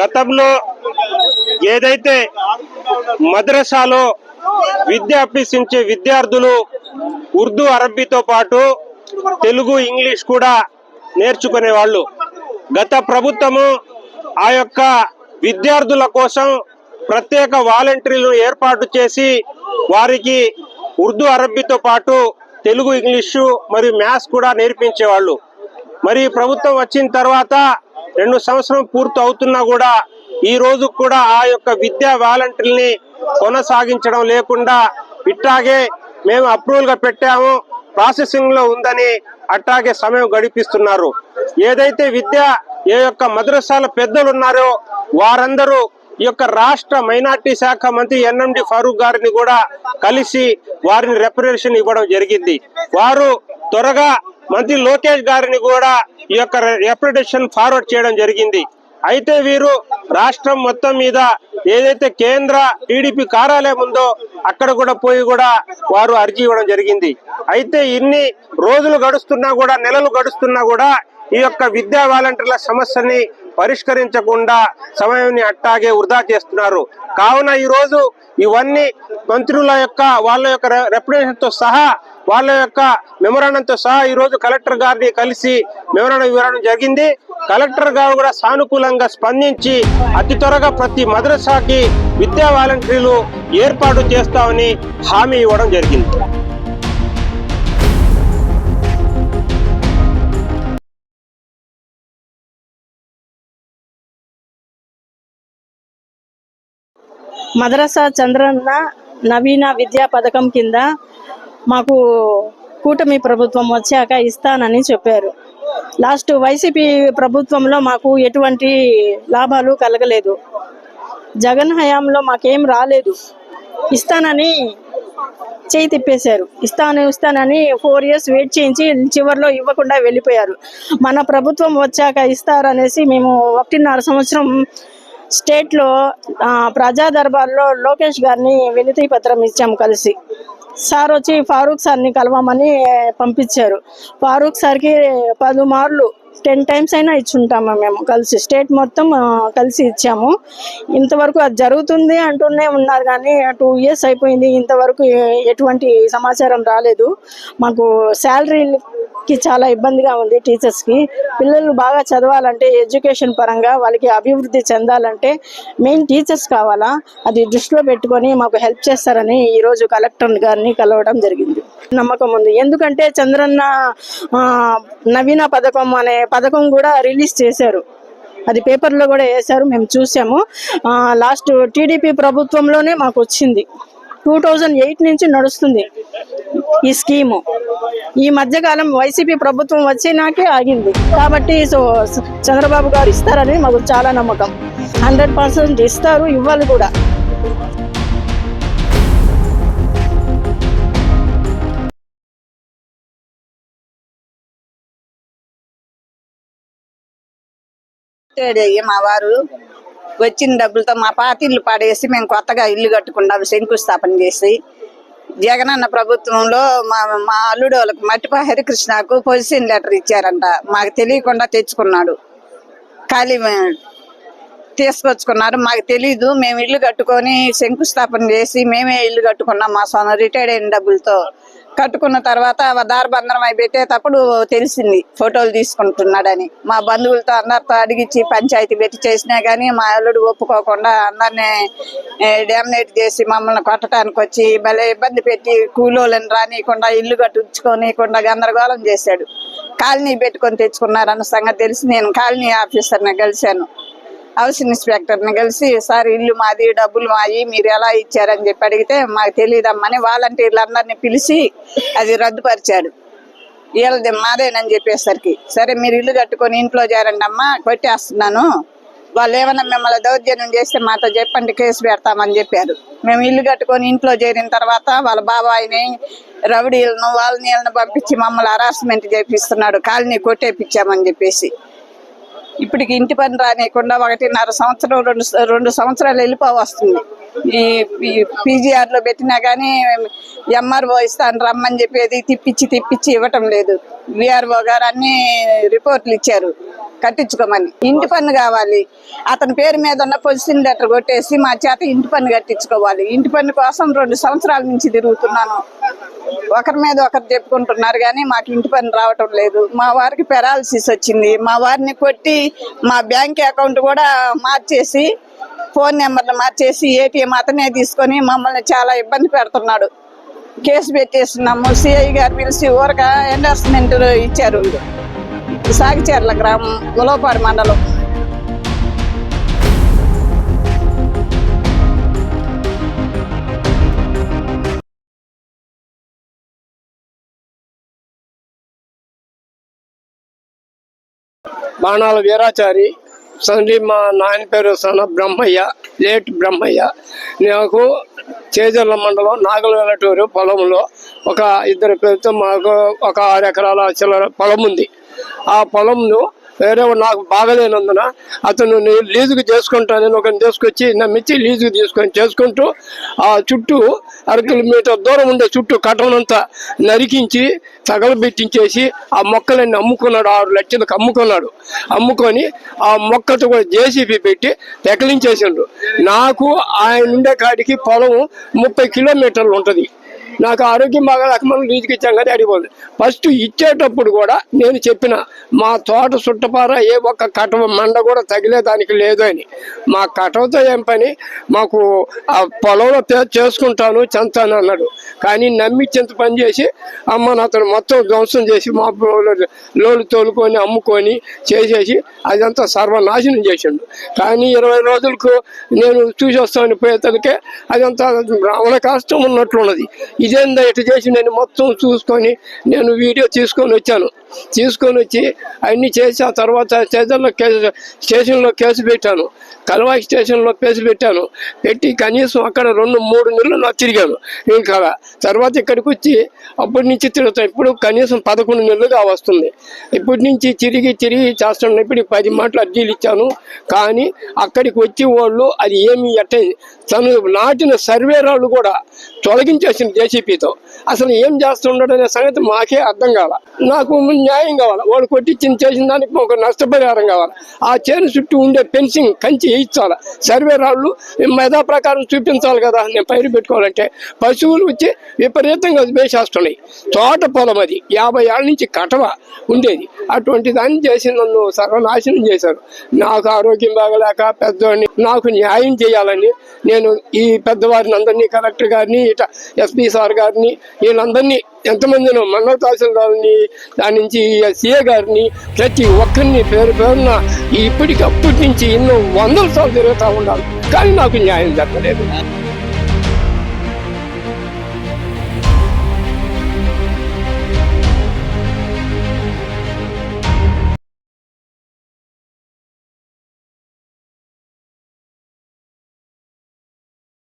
గతంలో ఏదైతే మద్రసాలో విద్య అభ్యసించే విద్యార్థులు ఉర్దూ అరబ్బీతో పాటు తెలుగు ఇంగ్లీష్ కూడా నేర్చుకునే వాళ్ళు. గత ప్రభుత్వము ఆ యొక్క విద్యార్థుల కోసం ప్రత్యేక వాలంటీర్లు ఏర్పాటు చేసి వారికి ఉర్దూ అరబ్బీతో పాటు తెలుగు ఇంగ్లీషు మరియు మ్యాథ్స్ కూడా నేర్పించేవాళ్ళు. మరి ప్రభుత్వం వచ్చిన తర్వాత రెండు సంవత్సరం పూర్తి అవుతున్నా కూడా ఈ రోజు కూడా ఆ యొక్క విద్యా వాలంటీర్ని కొనసాగించడం లేకుండా ఇట్టాగే మేము అప్రూవల్గా పెట్టాము ప్రాసెసింగ్లో ఉందని అట్టాగే సమయం గడిపిస్తున్నారు. ఏదైతే విద్య ఏ యొక్క మద్రసాల పెద్దలు ఉన్నారో వారందరూ ఈ యొక్క రాష్ట్ర మైనార్టీ శాఖ మంత్రి ఎన్ఎండి ఫారూక్ గారిని కూడా కలిసి వారిని రెపరేషన్ ఇవ్వడం జరిగింది. వారు త్వరగా మంత్రి లోకేష్ గారిని కూడా ఈ యొక్క రెప్యుటేషన్ ఫార్వర్డ్ చేయడం జరిగింది. అయితే వీరు రాష్ట్రం మొత్తం మీద ఏదైతే కేంద్ర టీడీపీ కార్యాలయం ఉందో అక్కడ కూడా పోయి కూడా వారు అర్జీ ఇవ్వడం జరిగింది. అయితే ఇన్ని రోజులు గడుస్తున్నా కూడా నెలలు గడుస్తున్నా కూడా ఈ యొక్క విద్యా వాలంటీర్ల సమస్యని పరిష్కరించకుండా సమయాన్ని అట్టాగే వృధా చేస్తున్నారు. కావున ఈరోజు ఇవన్నీ మంత్రుల యొక్క వాళ్ళ యొక్క రెప్యుటేషన్తో సహా వాళ్ళ యొక్క మెమరాండంతో సహా ఈ రోజు కలెక్టర్ గారిని కలిసి మెమరాండం ఇవ్వడం జరిగింది. కలెక్టర్ గారు కూడా సానుకూలంగా స్పందించి అతి త్వరగా ప్రతి మద్రసాకి విద్యా వాలంటీర్లు ఏర్పాటు చేస్తామని హామీ ఇవ్వడం జరిగింది. మద్రసా చంద్రన్న నవీన విద్యా పథకం కింద మాకు కూటమి ప్రభుత్వం వచ్చాక ఇస్తానని చెప్పారు. లాస్ట్ వైసీపీ ప్రభుత్వంలో మాకు ఎటువంటి లాభాలు కలగలేదు. జగన్ హయాంలో మాకేం రాలేదు. ఇస్తానని చేయి తిప్పేశారు. ఇస్తాను ఇస్తానని ఫోర్ ఇయర్స్ వెయిట్ చేయించి చివరిలో ఇవ్వకుండా వెళ్ళిపోయారు. మన ప్రభుత్వం వచ్చాక ఇస్తారనేసి మేము ఒకటిన్నర సంవత్సరం స్టేట్లో ప్రజాదర్బార్లో ప్రజా దర్బార్లో లోకేష్ గారిని వినతి పత్రం ఇచ్చాము కలిసి. సార్ వచ్చి ఫారూక్ సార్ని కలవమని పంపించారు. ఫారూక్ సార్కి పలుమార్లు టెన్ టైమ్స్ అయినా ఇచ్చుంటాము మేము కలిసి. స్టేట్ మొత్తం కలిసి ఇచ్చాము. ఇంతవరకు అది జరుగుతుంది అంటూనే ఉన్నారు కానీ టూ ఇయర్స్ అయిపోయింది. ఇంతవరకు ఎటువంటి సమాచారం రాలేదు. మాకు కి చాలా ఇబ్బందిగా ఉంది టీచర్స్కి పిల్లలు బాగా చదవాలంటే ఎడ్యుకేషన్ పరంగా వాళ్ళకి అభివృద్ధి చెందాలంటే మెయిన్ టీచర్స్ కావాలా? అది దృష్టిలో పెట్టుకొని మాకు హెల్ప్ చేస్తారని ఈరోజు కలెక్టర్ గారిని కలవడం జరిగింది. నమ్మకం ఉంది. ఎందుకంటే చంద్రన్న నవీన పథకం అనే పథకం కూడా రిలీజ్ చేశారు. అది పేపర్లో కూడా వేశారు. మేము చూసాము. లాస్ట్ టీడీపీ ప్రభుత్వంలోనే మాకు వచ్చింది. టూ థౌజండ్ ఎయిట్ నుంచి నడుస్తుంది ఈ స్కీము. ఈ మధ్యకాలం వైసీపీ ప్రభుత్వం వచ్చినాకే ఆగింది. కాబట్టి సో చంద్రబాబు గారు ఇస్తారని మాకు చాలా నమ్మకం. హండ్రెడ్ పర్సెంట్ ఇస్తారు ఇవ్వాలి కూడా. మా వారు. వచ్చిన డబ్బులతో మా పాత ఇల్లు పాడేసి మేము కొత్తగా ఇల్లు కట్టుకున్నాం శంకుస్థాపన చేసి జగనన్న ప్రభుత్వంలో మా మా అల్లుడు వాళ్ళకి మట్టిపా హరికృష్ణకు పొజిషన్ లెటర్ ఇచ్చారంట. మాకు తెలియకుండా తెచ్చుకున్నాడు. ఖాళీ తీసుకొచ్చుకున్నారు. మాకు తెలీదు. మేము ఇల్లు కట్టుకొని శంకుస్థాపన చేసి మేమే ఇల్లు కట్టుకున్నాం. మా సొంత రిటైర్డ్ అయిన డబ్బులతో. కట్టుకున్న తర్వాత దారబంధనం అయి పెట్టేటప్పుడు తెలిసింది ఫోటోలు తీసుకుంటున్నాడని. మా బంధువులతో అందరితో అడిగించి పంచాయతీ పెట్టి చేసినా కానీ మా అల్లుడు ఒప్పుకోకుండా అందరినీ డామినేట్ చేసి మమ్మల్ని కొట్టడానికి వచ్చి భలే ఇబ్బంది పెట్టి కూలోళ్ళని రానియకుండా ఇల్లు కట్టించుకోనియకుండా గందరగోళం చేశాడు. కాలనీ పెట్టుకొని తెచ్చుకున్నారన్న సంగతి తెలిసి నేను కాలనీ ఆఫీసర్ని కలిశాను. హౌస్ ఇన్స్పెక్టర్ని కలిసి సార్ ఇల్లు మాది డబ్బులు మాయి మీరు ఎలా ఇచ్చారని చెప్పి అడిగితే మాకు తెలియదమ్మని వాలంటీర్లందరినీ పిలిచి అది రద్దుపరిచాడు. వీళ్ళది మాదేనని చెప్పేసరికి సరే మీరు ఇల్లు కట్టుకొని ఇంట్లో చేరండి అమ్మా కొట్టేస్తున్నాను. వాళ్ళు ఏమైనా మిమ్మల్ని దౌర్జన్యం చేస్తే మాతో చెప్పండి కేసు పెడతామని చెప్పారు. మేము ఇల్లు కట్టుకొని ఇంట్లో చేరిన తర్వాత వాళ్ళ బాబాయిని రౌడీలను వాళ్ళని వీళ్ళని పంపించి మమ్మల్ని హరాస్మెంట్ చేపిస్తున్నాడు కాలనీ కొట్టేపించామని చెప్పేసి. ఇప్పటికి ఇంటి పని రానియకుండా ఒకటిన్నర సంవత్సరం రెండు రెండు సంవత్సరాలు వెళ్ళిపో వస్తుంది. ఈ పీజీఆర్లో పెట్టినా కానీ ఎంఆర్ఓ ఇస్తాను రమ్మని చెప్పేది తిప్పించి తిప్పించి ఇవ్వటం లేదు. విఆర్ఓ గారు అన్ని రిపోర్ట్లు ఇచ్చారు. కట్టించుకోమని. ఇంటి పన్ను కావాలి. అతని పేరు మీద ఉన్న పొజిషన్ లెటర్ కొట్టేసి మా చేత ఇంటి పన్ను కట్టించుకోవాలి. ఇంటి పన్ను కోసం రెండు సంవత్సరాల నుంచి తిరుగుతున్నాను. ఒకరి మీద ఒకరు చెప్పుకుంటున్నారు కానీ మాకు ఇంటి పని రావటం లేదు. మా వారికి పెరాలసిస్ వచ్చింది. మా వారిని కొట్టి మా బ్యాంక్ అకౌంట్ కూడా మార్చేసి ఫోన్ నెంబర్లు మార్చేసి ఏటీఎం అతనే తీసుకొని మమ్మల్ని చాలా ఇబ్బంది పెడుతున్నాడు. కేసు పెట్టేస్తున్నాము. సిఐ గారు పిలిచి ఊరక ఎండార్స్మెంట్ ఇచ్చారు. సాగిచేర్ల గ్రామం గులవపాడు మండలం. బాణాల వీరాచారి తండ్రి మా నాయన పేరు సన బ్రహ్మయ్య లేట్ బ్రహ్మయ్య. నాకు చేజర్ల మండలం నాగలవేలటూరు పొలంలో ఒక ఇద్దరు పేరుతో మాకు ఒక ఆరు ఎకరాల చిల్లర పొలం ఉంది. ఆ పొలంను వేరే నాకు బాగలేనందున అతను నేను లీజుకు చేసుకుంటానని ఒక తీసుకొచ్చి నమ్మించి లీజుకు తీసుకొని చేసుకుంటూ ఆ చుట్టూ అర కిలోమీటర్ దూరం ఉండే చుట్టూ కట్టనంతా నరికించి తగలబెట్టించేసి ఆ మొక్కలన్నీ అమ్ముకున్నాడు ఆరు లక్షలకు అమ్ముకున్నాడు. అమ్ముకొని ఆ మొక్కతో కూడా జేసీబీ పెట్టి ఎకలించేసిండు నాకు ఆయన ఉండే కాడికి పొలం ముప్పై కిలోమీటర్లు ఉంటుంది. నాకు ఆరోగ్యం బాగా రకమైన రీతికి ఇచ్చాం కదా అడిగిపోయింది ఫస్ట్ ఇచ్చేటప్పుడు కూడా నేను చెప్పిన మా తోట చుట్టపార ఏ ఒక్క కటవ మండ కూడా తగిలేదానికి లేదు అని. మా కటవతో ఏం పని? మాకు ఆ పొలంలో చేసుకుంటాను చెంతాను అన్నాడు. కానీ నమ్మి చింత పని చేసి అమ్మను అతను మొత్తం ధ్వంసం చేసి మా లోలు తోలుకొని అమ్ముకొని చేసేసి అదంతా సర్వనాశనం చేసిండు. కానీ ఇరవై రోజులకు నేను చూసి వస్తామని పోయేతలకే అదంతా రావణ కాష్టం ఉన్నట్లున్నది. ఇదేందా ఇటు చేసి నేను మొత్తం చూసుకొని నేను వీడియో తీసుకొని వచ్చాను. తీసుకొని వచ్చి అన్ని చేసి ఆ తర్వాత స్టేషన్లో కేసు స్టేషన్లో కేసు పెట్టాను. కలవాయి స్టేషన్లో కేసు పెట్టాను. పెట్టి కనీసం అక్కడ రెండు మూడు నెలలు నాకు తిరిగాను. ఇంకా తర్వాత ఇక్కడికి వచ్చి అప్పటి నుంచి తిరుగుతాను ఇప్పుడు కనీసం పదకొండు నెలలుగా వస్తుంది. ఇప్పటి నుంచి తిరిగి తిరిగి చేస్తున్నాను ఇప్పుడు పది మాటలు అర్జీలు ఇచ్చాను. కానీ అక్కడికి వచ్చి వాళ్ళు అది ఏమి అట్టే తను నాటిన సర్వేరాళ్ళు కూడా తొలగించేసింది జేసీపీతో. అసలు ఏం చేస్తుండడు అనే సంగతి మాకే అర్థం కావాలి? నాకు న్యాయం కావాలి? వాడు కొట్టించిన చేసిన దానికి ఒక నష్టపరిహారం కావాలి? ఆ చేను చుట్టూ ఉండే ఫెన్సింగ్ కంచి వేయించాలి? సర్వే రాళ్ళు మెదా ప్రకారం చూపించాలి కదా? నేను పైరు పెట్టుకోవాలంటే పశువులు వచ్చి విపరీతంగా వేసేస్తున్నాయి. తోట పొలం అది. యాభై ఏళ్ళ నుంచి కటవ ఉండేది. అటువంటి దాన్ని చేసి నన్ను సర్వనాశనం చేశారు. నాకు ఆరోగ్యం బాగలేక పెద్దవాడిని నాకు న్యాయం చేయాలని నేను ఈ పెద్దవారిని అందరినీ కలెక్టర్ గారిని ఇట ఎస్పీ సార్ గారిని వీళ్ళందరినీ ఎంతమందినో మండల తహసీల్దార్ని దాని నుంచి సీఏ గారిని ప్రతి ఒక్కరిని పేరు పేరున ఇప్పటికి అప్పటి నుంచి ఎన్నో వందల సార్లు తిరుగుతూ ఉండాలి. కానీ నాకు న్యాయం జరగలేదు.